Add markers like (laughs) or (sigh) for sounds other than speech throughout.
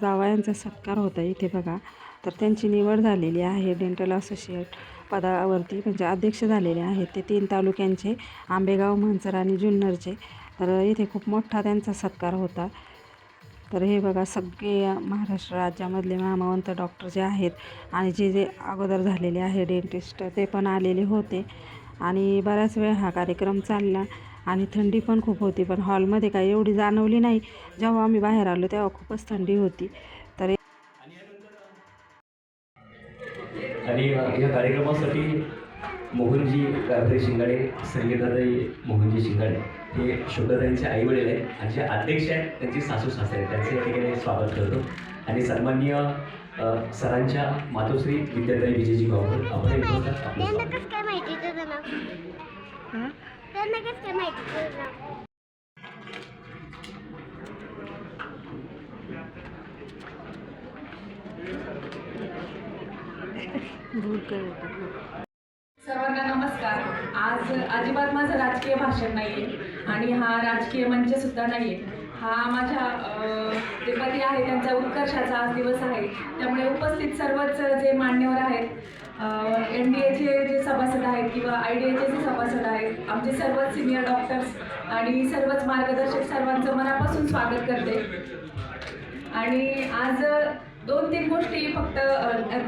जावयांचा सत्कार होता इथे बघा. तर त्यांची निवड झालेली आहे. डेंटल असोसिएट पदावरती म्हणजे अध्यक्ष झालेले आहेत. ते तीन तालुक्यांचे आंबेगाव मंचर आणि जुन्नरचे. तर इथे खूप मोठा त्यांचा सत्कार होता. तर हे बघा सगळे महाराष्ट्र राज्यामधले मामावंत डॉक्टर जे आहेत आणि जे जे अगोदर झालेले आहे डेंटिस्ट ते पण आलेले होते. आणि बऱ्याच वेळ हा कार्यक्रम चालला. आणि थंडी पण खूप होती पण हॉलमध्ये काही एवढी जाणवली नाही. जेव्हा आम्ही बाहेर आलो तेव्हा खूपच थंडी होती. तर आणि या कार्यक्रमासाठी मोहनजी गायत्री शिंगाडे संगीताताई मोहनजी शिंगाडे हे शुभदाताईंचे आई वडील आहेत आणि जे अध्यक्ष आहेत त्यांची सासू सासरे आहेत. त्यांचे या ठिकाणी स्वागत करतो. आणि सन्माननीय अ, सरांच्या मातोश्री विद्याताई विजयजी गावकर आपण काय माहिती त्यांना कसं काय माहिती सर्वांना नमस्कार. आज अजिबात माझं राजकीय भाषण नाही आहे आणि हा राजकीय मंच सुद्धा नाही आहे हा माझ्या जे पती आहे त्यांचा उत्कर्षाचा आज दिवस आहे. त्यामुळे उपस्थित सर्वच जे मान्यवर आहेत एन डी एचे जे सभासद आहेत किंवा आय डी एचे जे सभासद आहेत आमचे सर्वच सिनियर डॉक्टर्स आणि सर्वच मार्गदर्शक सर्वांचं मनापासून स्वागत करते. आणि आज दोन तीन गोष्टी फक्त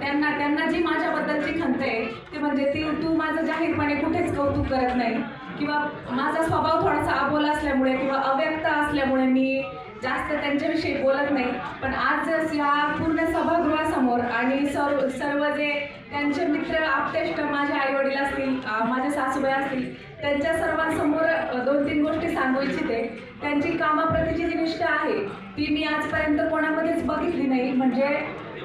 त्यांना त्यांना जी माझ्याबद्दलची खंत आहे ती म्हणजे ती तू माझं जाहीरपणे कुठेच कौतुक करत नाही. किंवा माझा स्वभाव थोडासा अबोला असल्यामुळे किंवा अव्यक्त असल्यामुळे मी जास्त त्यांच्याविषयी बोलत नाही पण आज या पूर्ण सभागृहासमोर आणि सर्व सर्व जे त्यांचे मित्र आपटेष्ट माझे आई वडील असतील माझे सासूबाई असतील त्यांच्या सर्वांसमोर दोन तीन गोष्टी सांगू इच्छिते. त्यांची कामाप्रतीची जी निष्ठा आहे ती मी आजपर्यंत कोणामध्येच बघितली नाही. म्हणजे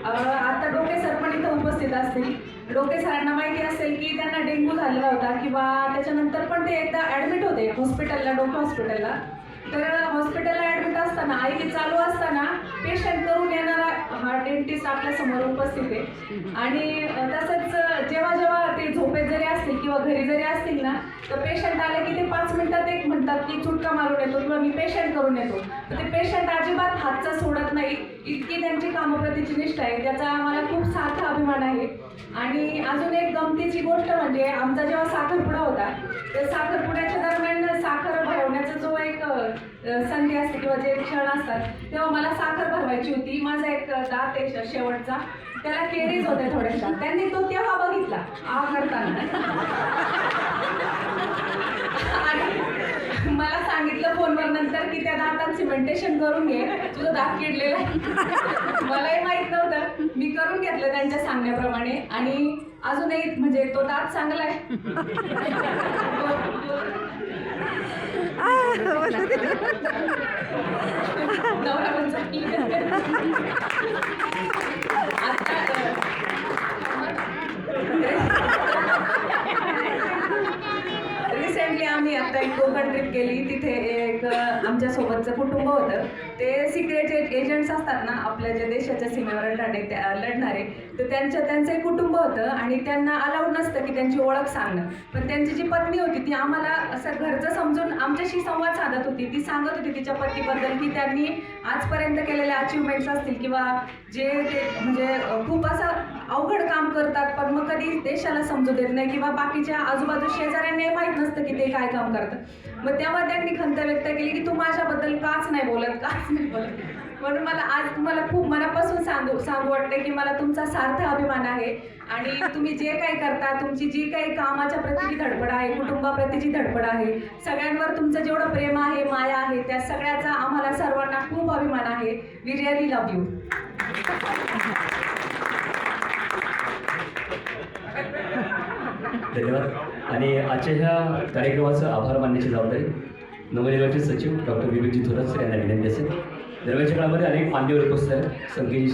आता डोके सर पण इथं उपस्थित असतील. डोके सरांना माहिती असेल की त्यांना डेंग्यू झालेला होता किंवा त्याच्यानंतर पण ते एकदा ॲडमिट होते हॉस्पिटलला डोके हॉस्पिटलला तर हॉस्पिटलला ॲडमिट असताना आई चालू असताना पेशंट करून येणारा हा डेंटिस्ट आपल्यासमोर उपस्थित आहे. आणि तसंच जेव्हा जेव्हा ते झोपेत जरी असतील किंवा घरी जरी असतील ना तर पेशंट आले की ते पाच मिनिटात एक म्हणतात की चुटका मारून येतो किंवा मी पेशंट करून येतो. तर ते पेशंट अजिबात हातचा सोडत नाही. इतकी त्यांची कामप्रतीची निष्ठा आहे. त्याचा आम्हाला खूप सार्थ अभिमान आहे. आणि अजून एक गमतीची गोष्ट म्हणजे आमचा जेव्हा साखरपुडा होता तर साखरपुड्याच्या दरम्यान साखर भरवण्याचा जो एक अ, संधी असते किंवा जे क्षण असतात तेव्हा मला साखर भरवायची होती. माझा एक दात एक शेवटचा. त्याला केरीज होत्या थोड्याशा त्यांनी तो तेव्हा बघितला. आ करताना आणि मला सांगितलं फोनवर सिमेंटेशन करून घे. तुझं दात किडलेलं आहे. मलाही माहीत नव्हतं. मी करून घेतलं त्यांच्या सांगण्याप्रमाणे. आणि अजूनही म्हणजे तो दात चांगला आहे (laughs) नवरा पण चांगला रिसेंटली आम्ही. आता एक कोकण ट्रिप केली तिथे एक आमच्या सोबतचं कुटुंब होतं. ते सिक्रेट एजंट्स असतात ना आपल्या ज्या देशाच्या सीमेवर लढे त्या- लढणारे तर त्यांच्या त्यांचं एक कुटुंब होतं आणि त्यांना अलाउड नसतं की त्यांची ओळख सांगणं. पण त्यांची जी पत्नी होती ती आम्हाला असं घरचं समजून आमच्याशी संवाद साधत होती. ती सांगत होती तिच्या पतीबद्दल की त्यांनी आजपर्यंत केलेल्या अचिव्हमेंट्स असतील किंवा जे ते म्हणजे खूप असं करतात पण मग कधी देशाला समजू देत नाही किंवा बाकीच्या आजूबाजू शेजाऱ्यांनी माहीत नसतं की ते काय काम करतात. मग तेव्हा त्यांनी खंत व्यक्त केली की तू माझ्याबद्दल काच नाही बोलत काच नाही बोलत. म्हणून मला आज तुम्हाला खूप मनापासून सांगू सांगू वाटतं की मला तुमचा सार्थ अभिमान आहे आणि तुम्ही जे काही करता तुमची जी काही कामाच्या प्रतीची धडपड आहे कुटुंबाप्रतीची धडपड आहे सगळ्यांवर तुमचं जेवढं प्रेम आहे माया आहे त्या सगळ्याचा आम्हाला सर्वांना खूप अभिमान आहे. वी रिअली लव्ह यू धन्यवाद. आणि आजच्या ह्या कार्यक्रमाचं आभार मानण्याची जबाबदारी नवनिर्वाचित सचिव डॉक्टर विवेकजी थोरात सर यांना विनंती असेल. दरम्यानच्या काळामध्ये अनेक मान्यवर उपस्थित आहेत. संख्येची